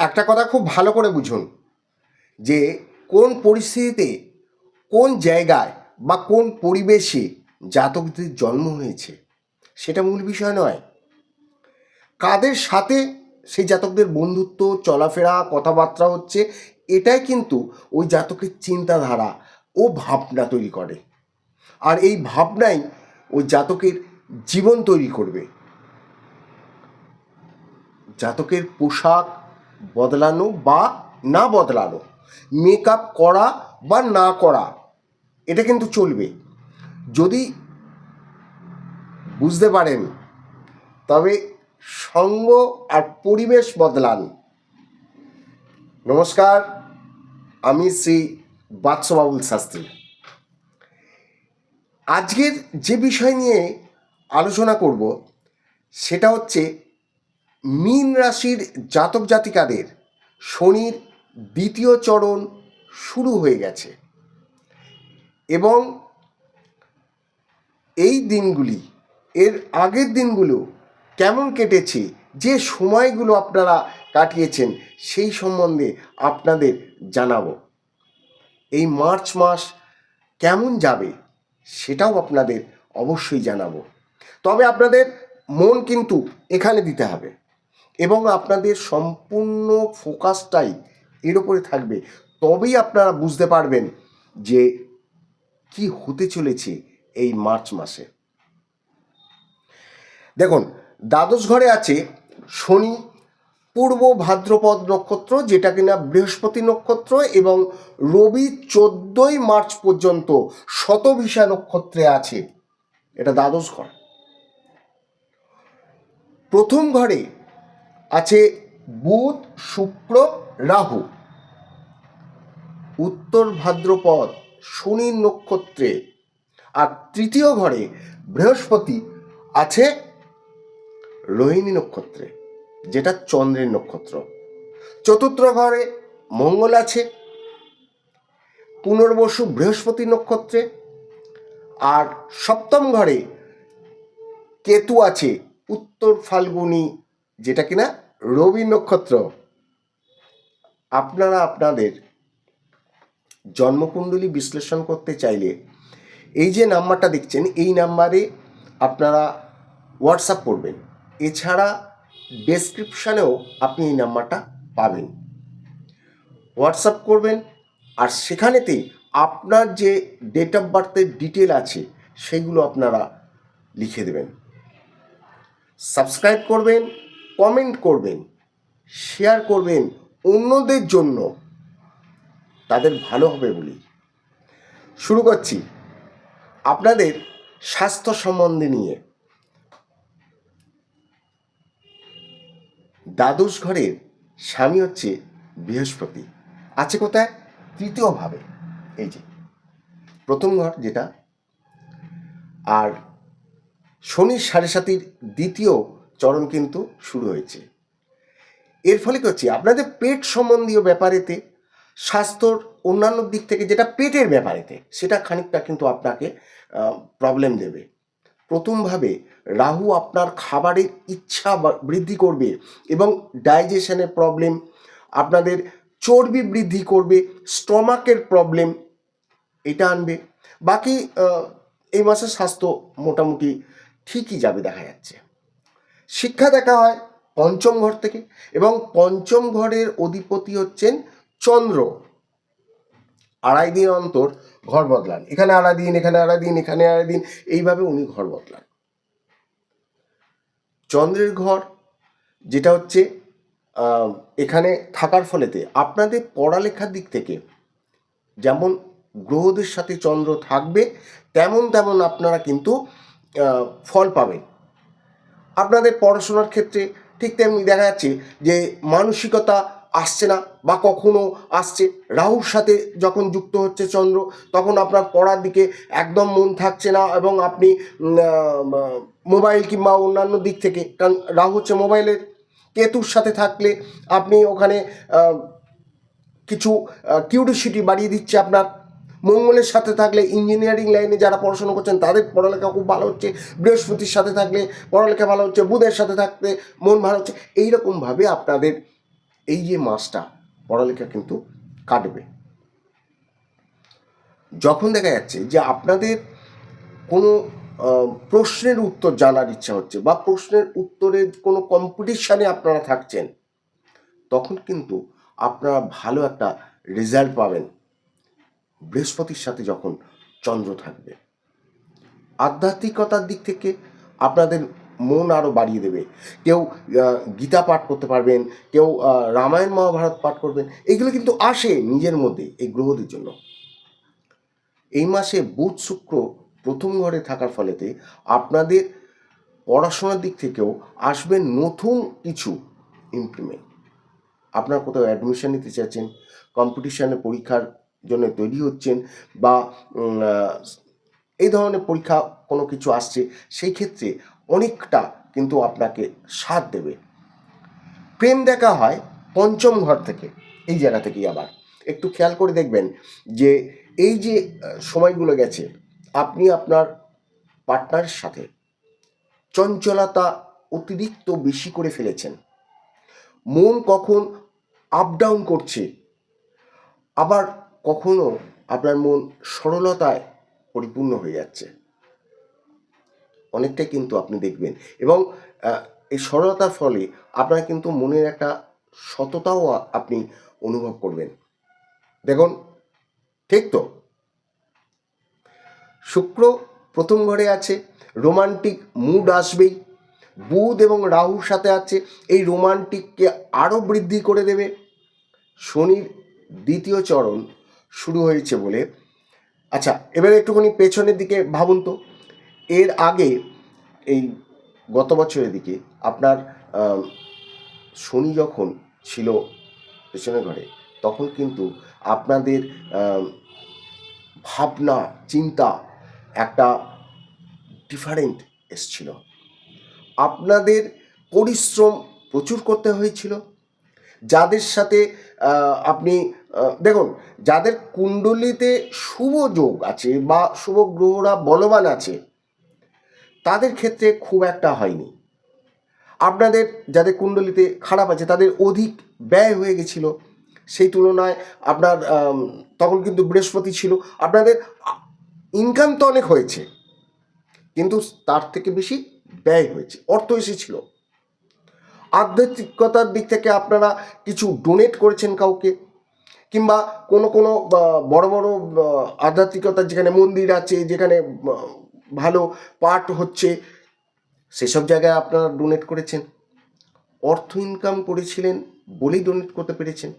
একটা কথা খুব ভালো করে বুঝুন, যে কোন পরিস্থিতিতে, কোন জায়গায় বা কোন পরিবেশে জাতকদের জন্ম হয়েছে, সেটা মূল বিষয় নয়। কাদের সাথে সেই জাতকদের বন্ধুত্ব, চলাফেরা, কথাবার্তা হচ্ছে, এটাই কিন্তু ওই জাতকের চিন্তাধারা ও ভাবনা তৈরি করে। আর এই ভাবনাই ওই জাতকের জীবন তৈরি করবে। জাতকের পোশাক বদলানো বা না বদলানো। মেকআপ করা বা না করা, এটা কিন্তু চলবে। যদি বুঝতে পারেন, তবে সঙ্গ আর পরিবেশ বদলান। নমস্কার, আমি শ্রী বাদশবাবুল শাস্ত্রী। আজকের যে বিষয় নিয়ে আলোচনা করব, সেটা হচ্ছে মীন রাশির জাতক জাতিকাদের শনির দ্বিতীয় চরণ শুরু হয়ে গেছে। এবং এই দিনগুলি, এর আগের দিনগুলো কেমন কেটেছে, যে সময়গুলো আপনারা কাটিয়েছেন সেই সম্বন্ধে আপনাদের জানাব। এই মার্চ মাস কেমন যাবে সেটাও আপনাদের অবশ্যই জানাব। তবে আপনাদের মন কিন্তু এখানে দিতে হবে। এবং আপনাদের সম্পূর্ণ ফোকাসটাই এর উপরে থাকবে। তবেই আপনারা বুঝতে পারবেন যে কি হতে চলেছে এই মার্চ মাসে। দেখুন, দ্বাদশ ঘরে আছে শনি, পূর্ব ভাদ্রপদ নক্ষত্র, যেটা কিনা বৃহস্পতি নক্ষত্র, এবং রবি চোদ্দই মার্চ পর্যন্ত শতভিষা নক্ষত্রে আছে। এটা দ্বাদশ ঘর। প্রথম ঘরে আছে বুধ, শুক্র, রাহু। উত্তর ভাদ্রপদ শনির নক্ষত্রে। আর তৃতীয় ঘরে বৃহস্পতি আছে রোহিণী নক্ষত্রে, যেটা চন্দ্রের নক্ষত্র। চতুর্থ ঘরে মঙ্গল আছে, পুনর্বসু বৃহস্পতি নক্ষত্রে। আর সপ্তম ঘরে কেতু আছে, উত্তর ফাল্গুনি যেটা কিনা রবি নক্ষত্র। আপনারা আপনাদের জন্মকুণ্ডলী বিশ্লেষণ করতে চাইলে এই যে নাম্বারটা দেখছেন, এই নাম্বারে আপনারা হোয়াটসঅ্যাপ করবেন। এছাড়া ডেসক্রিপশানেও আপনি এই নাম্বারটা পাবেন। হোয়াটসঅ্যাপ করবেন আর সেখানেতে আপনার যে ডেট অফ বার্থের ডিটেল আছে, সেগুলো আপনারা লিখে দেবেন। সাবস্ক্রাইব করবেন কমেন্ট করবেন শেয়ার করবেন অন্যদের জন্য, তাদের ভালো হবে বলি। শুরু করছি। আপনাদের স্বাস্থ্য সম্বন্ধে নিয়ে। দ্বাদশ ঘরের স্বামী হচ্ছে বৃহস্পতি। আছে কোথায়? তৃতীয়ভাবে। এই যে, প্রথম ঘর যেটা। আর শনির সাড়ে সাতির দ্বিতীয় চরণ কিন্তু শুরু হয়েছে। এর ফলে কি হচ্ছে? আপনাদের পেট সম্বন্ধীয় ব্যাপারেতে, স্বাস্থ্যর অন্যান্য দিক থেকে যেটা পেটের ব্যাপারেতে, সেটা খানিকটা কিন্তু আপনাকে প্রবলেম দেবে। প্রথমভাবে রাহু আপনার খাবারের ইচ্ছা বৃদ্ধি করবে এবং ডাইজেশনের প্রবলেম আপনাদের চর্বি বৃদ্ধি করবে, স্টমাকের প্রবলেম এটা আনবে। বাকি এই মাসের স্বাস্থ্য মোটামুটি ঠিকই যাবে দেখা যাচ্ছে। শিক্ষা দেখা হয় পঞ্চম ঘর থেকে এবং পঞ্চম ঘরের অধিপতি হচ্ছেন চন্দ্র। আড়াই দিন অন্তর ঘর বদলান। এখানে আড়াই দিন, এখানে আড়াই দিন, এখানে আড়াই দিন, এইভাবে উনি ঘর বদলান। চন্দ্রের ঘর, যেটা হচ্ছে এখানে থাকার ফলেতে আপনাদের পড়ালেখার দিক থেকে যেমন গ্রহদের সাথে চন্দ্র থাকবে, তেমন তেমন আপনারা কিন্তু ফল পাবেন। আপনাদের পড়াশোনার ক্ষেত্রে ঠিক তেমনি দেখা যাচ্ছে যে মানসিকতা আসছে না বা কখনো আসছে। রাহুর সাথে যখন যুক্ত হচ্ছে চন্দ্র, তখন আপনার পড়ার দিকে একদম মন থাকছে না এবং আপনি মোবাইল কিংবা অন্যান্য দিক থেকে, কারণ রাহু হচ্ছে মোবাইলের কেতুর সাথে থাকলে আপনি ওখানে কিছু কিউরিসিটি বাড়িয়ে দিচ্ছে আপনার। মঙ্গলের সাথে থাকলে ইঞ্জিনিয়ারিং লাইনে যারা পড়াশোনা করছেন, তাদের পড়ালেখা খুব ভালো হচ্ছে, বৃহস্পতির সাথে থাকলে পড়ালেখা ভালো হচ্ছে, বুধের সাথে থাকলে মন ভালো হচ্ছে। এইরকমভাবে আপনাদের এই যে মাসটা, পড়ালেখা কিন্তু কাটবে। যখন দেখা যাচ্ছে যে আপনাদের কোনো প্রশ্নের উত্তর জানার ইচ্ছা হচ্ছে বা প্রশ্নের উত্তরের কোনো কম্পিটিশানে আপনারা থাকছেন, তখন কিন্তু আপনারা ভালো একটা রেজাল্ট পাবেন। বৃহস্পতির সাথে যখন চন্দ্র থাকবে। আধ্যাত্মিকতার দিক থেকে আপনাদের মন আরও বাড়িয়ে দেবে। কেউ গীতা পাঠ করতে পারবেন, কেউ রামায়ণ, মহাভারত পাঠ করবেন, এগুলো কিন্তু আসে নিজের মধ্যে এই গ্রহদের জন্য। এই মাসে বুধ শুক্র প্রথম ঘরে থাকার ফলেতে আপনাদের পড়াশোনার দিক থেকেও আসবে নতুন কিছু ইমপ্লিমেন্ট আপনার কোথাও অ্যাডমিশন নিতে চাইছেন কম্পিটিশানে পরীক্ষার জন্য তৈরি হচ্ছেন বা এই ধরনের পরীক্ষা কোনো কিছু আসছে, সেই ক্ষেত্রে অনেকটা কিন্তু আপনাকে সাথ দেবে। প্রেম দেখা হয় পঞ্চম ঘর থেকে, এই জায়গা থেকেই আবার। একটু খেয়াল করে দেখবেন যে, এই যে সময়গুলো গেছে, আপনি আপনার পার্টনারের সাথে চঞ্চলতা অতিরিক্ত বেশি করে ফেলেছেন। মন কখন আপ ডাউন করছে, আবার কখনো আপনার মন সরলতায় পরিপূর্ণ হয়ে যাচ্ছে। অনেকটাই কিন্তু আপনি দেখবেন এবং এই সরলতার ফলে আপনার কিন্তু মনের একটা সততাও আপনি অনুভব করবেন। দেখুন, ঠিক তো? শুক্র প্রথম ঘরে আছে, রোমান্টিক মুড আসবেই। বুধ এবং রাহুর সাথে আছে, এই রোমান্টিককে আরও বৃদ্ধি করে দেবে। শনির দ্বিতীয় চরণ শুরু হয়েছে বলে। আচ্ছা এবারে একটুখানি পেছনের দিকে ভাবুন তো। এর আগে এই গত বছরের দিকে আপনার শনি যখন ছিল পেছনের ঘরে, তখন কিন্তু আপনাদের ভাবনা, চিন্তা একটা ডিফারেন্ট এসছিল। আপনাদের পরিশ্রম প্রচুর করতে হয়েছিল। যাদের সাথে আপনি দেখুন, যাদের কুণ্ডলিতে শুভ যোগ আছে বা শুভ গ্রহরা বলবান আছে, তাদের ক্ষেত্রে খুব একটা হয়নি। আপনাদের যাদের কুণ্ডলিতে খারাপ আছে, তাদের অধিক ব্যয় হয়ে গেছিল। সেই তুলনায় আপনার তখন কিন্তু বৃহস্পতি ছিল। আপনাদের ইনকাম তো অনেক হয়েছে, কিন্তু তার থেকে বেশি ব্যয় হয়েছে, অর্থ এসেছিল। আধ্যাত্মিকতার দিক থেকে আপনারা কিছু ডোনেট করেছেন কাউকে কিংবা কোনো কোনো বড় বড় আধ্যাত্মিকতার যেখানে মন্দির আছে, যেখানে ভালো পাঠ হচ্ছে, সেসব জায়গায় আপনারা ডোনেট করেছেন। অর্থ ইনকাম করেছিলেন বলেই ডোনেট করতে পেরেছেন।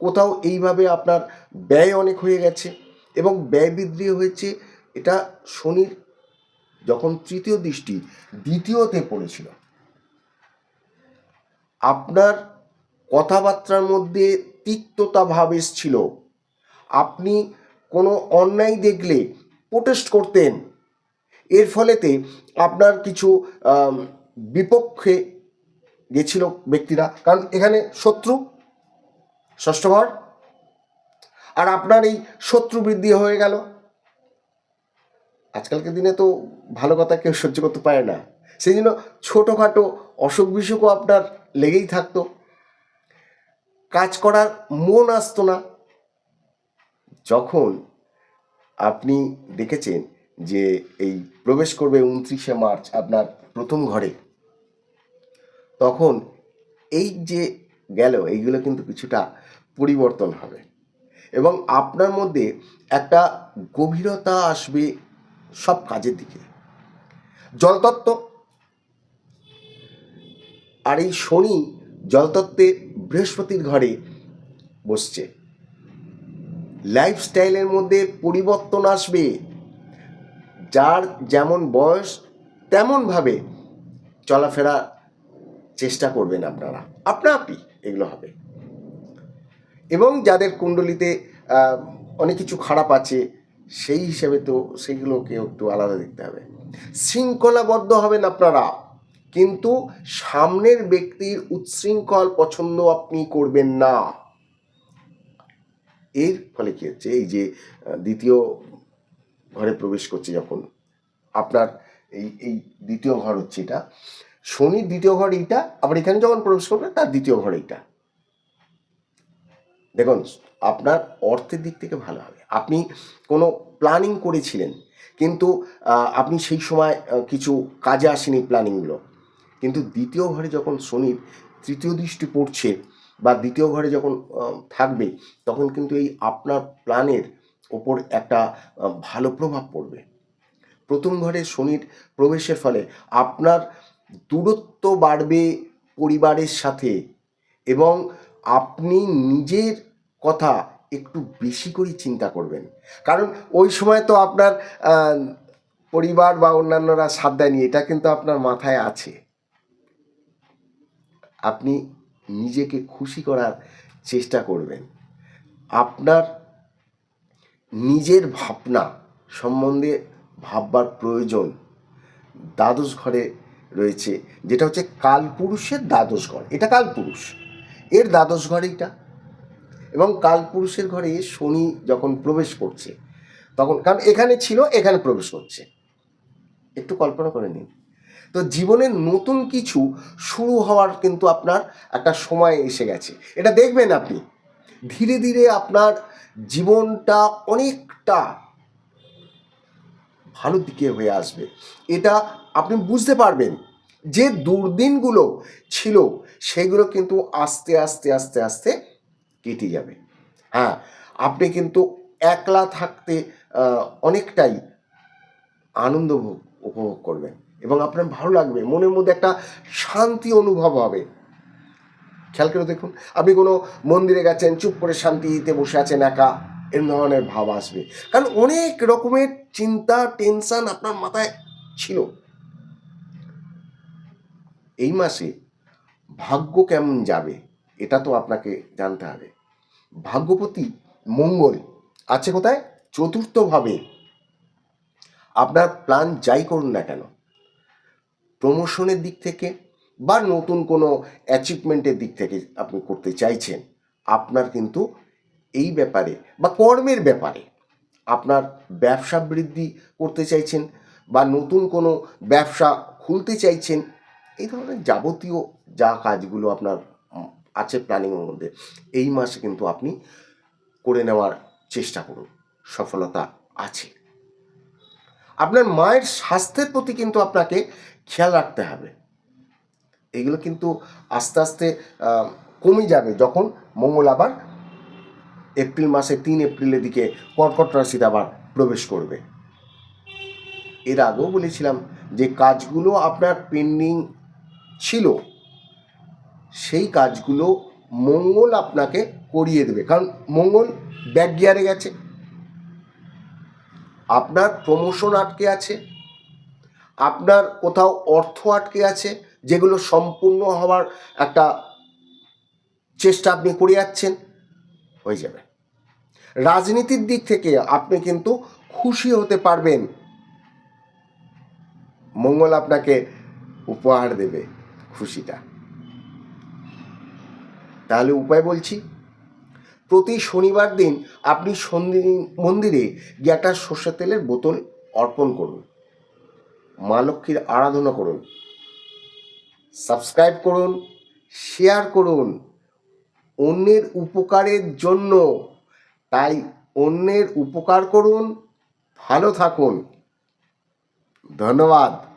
কোথাও এইভাবে আপনার ব্যয় অনেক হয়ে গেছে এবং ব্যয় বৃদ্ধি হয়েছে। এটা শনির যখন তৃতীয় দৃষ্টি দ্বিতীয়তে পড়েছিল। আপনার কথাবার্তার মধ্যে তিক্ততা ভাব এসছিল। আপনি কোনো অন্যায় দেখলে প্রোটেস্ট করতেন। এর ফলেতে আপনার কিছু বিপক্ষে গেছিল ব্যক্তিরা। কারণ এখানে শত্রু, ষষ্ঠ ঘর, আর আপনার এই শত্রু বৃদ্ধি হয়ে গেল। আজকালকার দিনে তো ভালো কথা কেউ সহ্য করতে পারে না। সেই জন্য ছোটোখাটো অসুখ বিসুখও আপনার লেগেই থাকতো। কাজ করার মন আসতো না। যখন আপনি দেখেছেন যে এই প্রবেশ করবে উনত্রিশে মার্চ আপনার প্রথম ঘরে, তখন এই যে গেল, এইগুলো কিন্তু কিছুটা পরিবর্তন হবে এবং আপনার মধ্যে একটা গভীরতা আসবে সব কাজের দিকে। জলতত্ত্ব, আর এই শনি জলতত্ত্বে বৃহস্পতির ঘরে বসছে। লাইফস্টাইলের মধ্যে পরিবর্তন আসবে। যার যেমন বয়স, তেমনভাবে চলাফেরা চেষ্টা করবেন আপনারা। আপনা আপনি এগুলো হবে। এবং যাদের কুণ্ডলিতে অনেক কিছু খারাপ আছে, সেই হিসেবে তো সেগুলোকে একটু আলাদা দেখতে হবে। শৃঙ্খলাবদ্ধ হবেন আপনারা। কিন্তু সামনের ব্যক্তির উচ্ছৃঙ্খল পছন্দ আপনি করবেন না। এর ফলে কি হচ্ছে? এই যে দ্বিতীয় ঘরে প্রবেশ করছে যখন, আপনার এই এই দ্বিতীয় ঘর হচ্ছে এটা। শনির দ্বিতীয় ঘর এইটা, আবার এখানে যখন প্রবেশ করবে, তার দ্বিতীয় ঘর এইটা। দেখুন, আপনার অর্থের দিক থেকে ভালো হবে। আপনি কোনো প্ল্যানিং করেছিলেন, কিন্তু আপনি সেই সময় কিছু কাজে আসেনি প্ল্যানিংগুলো কিন্তু দ্বিতীয় ঘরে যখন শনির তৃতীয় দৃষ্টি পড়ছে বা দ্বিতীয় ঘরে যখন থাকবে, তখন কিন্তু এই আপনার প্ল্যানের ওপর একটা ভালো প্রভাব পড়বে। প্রথম ঘরে শনির প্রবেশের ফলে আপনার দূরত্ব বাড়বে পরিবারের সাথে এবং আপনি নিজের কথা একটু বেশি করে চিন্তা করবেন। কারণ ওই সময় তো আপনার পরিবার বা অন্যান্যরা সাথ দেয়নি, এটা কিন্তু আপনার মাথায় আছে। আপনি নিজেকে খুশি করার চেষ্টা করবেন। আপনার নিজের ভাবনা সম্বন্ধে ভাববার প্রয়োজন দ্বাদশ ঘরে রয়েছে, যেটা হচ্ছে কালপুরুষের দ্বাদশ ঘর। এটা কালপুরুষ। এর দ্বাদশ ঘর এবং কালপুরুষের ঘরে শনি যখন প্রবেশ করছে, তখন কারণ এখানে ছিল, এখানে প্রবেশ করছে। একটু কল্পনা করে নিন। তো জীবনের নতুন কিছু শুরু হওয়ার কিন্তু আপনার একটা সময় এসে গেছে। এটা দেখবেন আপনি। ধীরে ধীরে আপনার জীবনটা অনেকটা ভালো দিকে হয়ে আসবে। এটা আপনি বুঝতে পারবেন। যে দুর্দিনগুলো ছিল, সেগুলো কিন্তু আস্তে আস্তে আস্তে আস্তে কেটে যাবে। হ্যাঁ আপনি কিন্তু একলা থাকতে অনেকটাই আনন্দ উপভোগ করবেন। এবং আপনার ভালো লাগবে, মনের মধ্যে একটা শান্তি অনুভব হবে। খেয়াল করে দেখুন, আপনি কোনো মন্দিরে গেছেন, চুপ করে শান্তিতে বসে আছেন একা এর ধরনের ভাব আসবে। কারণ অনেক রকমের চিন্তা, টেনশন আপনার মাথায় ছিল। এই মাসে ভাগ্য কেমন যাবে, এটা তো আপনাকে জানতে হবে। ভাগ্যপতি মঙ্গল আছে কোথায়? চতুর্থভাবে। আপনার প্ল্যান যাই করুন না কেন প্রমোশনের দিক থেকে বা নতুন কোনো অ্যাচিভমেন্টের দিক থেকে আপনি করতে চাইছেন, আপনার কিন্তু এই ব্যাপারে বা কর্মের ব্যাপারে আপনার ব্যবসা বৃদ্ধি করতে চাইছেন বা নতুন কোনো ব্যবসা খুলতে চাইছেন, এই ধরনের যাবতীয় যা কাজগুলো আপনার আছে প্ল্যানিংয়ের মধ্যে, এই মাসে কিন্তু আপনি করে নেওয়ার চেষ্টা করুন, সফলতা আছে। আপনার মায়ের স্বাস্থ্যের প্রতি কিন্তু আপনাকে খেয়াল রাখতে হবে। এগুলো কিন্তু আস্তে আস্তে কমে যাবে যখন মঙ্গল আবার এপ্রিল মাসে তিন এপ্রিলের দিকে কর্কট রাশিতে আবার প্রবেশ করবে। এর আগেও বলেছিলাম যে কাজগুলো আপনার পেন্ডিং ছিল, সেই কাজগুলো মঙ্গল আপনাকে করিয়ে দেবে। কারণ মঙ্গল ব্যাক গিয়ারে গেছে আপনার প্রমোশন আটকে আছে, আপনার কোথাও অর্থ আটকে আছে, যেগুলো সম্পূর্ণ হওয়ার একটা চেষ্টা আপনি করে যাচ্ছেন, হয়ে যাবে। রাজনীতির দিক থেকে আপনি কিন্তু খুশি হতে পারবেন। মঙ্গল আপনাকে উপহার দেবে খুশিটা। তাহলে উপায় বলছি প্রতি শনিবার দিন আপনি সন্ধি মন্দিরে গিয়ে একটা সর্ষের তেলের বোতল অর্পণ করুন। মা লক্ষ্মীর আরাধনা করুন। সাবস্ক্রাইব করুন, শেয়ার করুন। অন্যের উপকারের জন্য। তাই অন্যের উপকার করুন। ভালো থাকুন। ধন্যবাদ।